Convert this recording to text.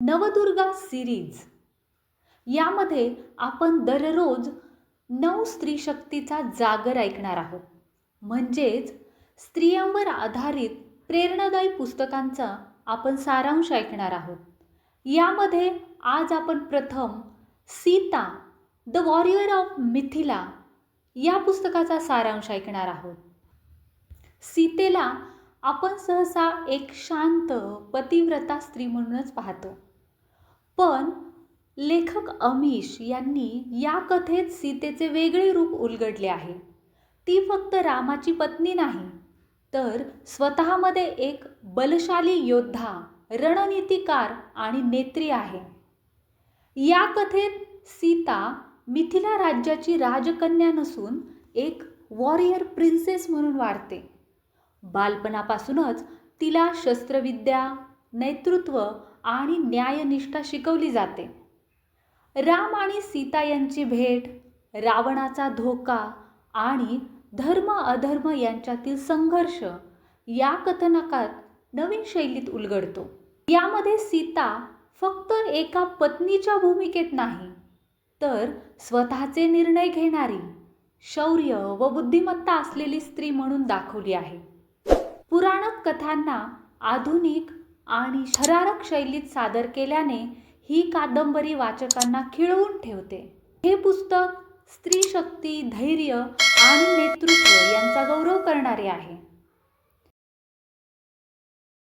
Navdurga series यामध्ये आपण दररोज नऊ स्त्री शक्तीचा जागर ऐकणार आहोत. म्हणजेच स्त्रियांवर आधारित प्रेरणादायी पुस्तकांचा आपण सारांश ऐकणार आहोत. यामध्ये आज आपण प्रथम Sita the warrior of Mithila या पुस्तकाचा सारांश ऐकणार आहोत. सीतेला आपण सहसा एक शांत पतिव्रता स्त्री म्हणूनच पाहतो. पण लेखक अमीश यांनी या कथेत सीतेचे वेगळे रूप उलगडले आहे. ती फक्त रामाची पत्नी नाही तर स्वतःमध्ये एक बलशाली योद्धा रणनीतिकार आणि नेत्री आहे. या कथेत सीता मिथिला राज्याची राजकन्या नसून एक वॉरियर प्रिन्सेस म्हणून वाढते. बालपणापासूनच तिला शस्त्रविद्या नेतृत्व आणि न्यायनिष्ठा शिकवली जाते. राम आणि सीता यांची भेट रावणाचा धोका आणि धर्म अधर्म यांच्यातील संघर्ष या कथनकात नवीन शैलीत उलगडतो. यामध्ये सीता फक्त एका पत्नीच्या भूमिकेत नाही तर स्वतःचे निर्णय घेणारी शौर्य व बुद्धिमत्ता असलेली स्त्री म्हणून दाखवली आहे. पुराणक कथांना आधुनिक आणि थरारक शैलीत सादर केल्याने ही कादंबरी वाचकांना खिळवून ठेवते. हे पुस्तक स्त्री शक्ती धैर्य आणि नेतृत्व यांचा गौरव करणारे आहे.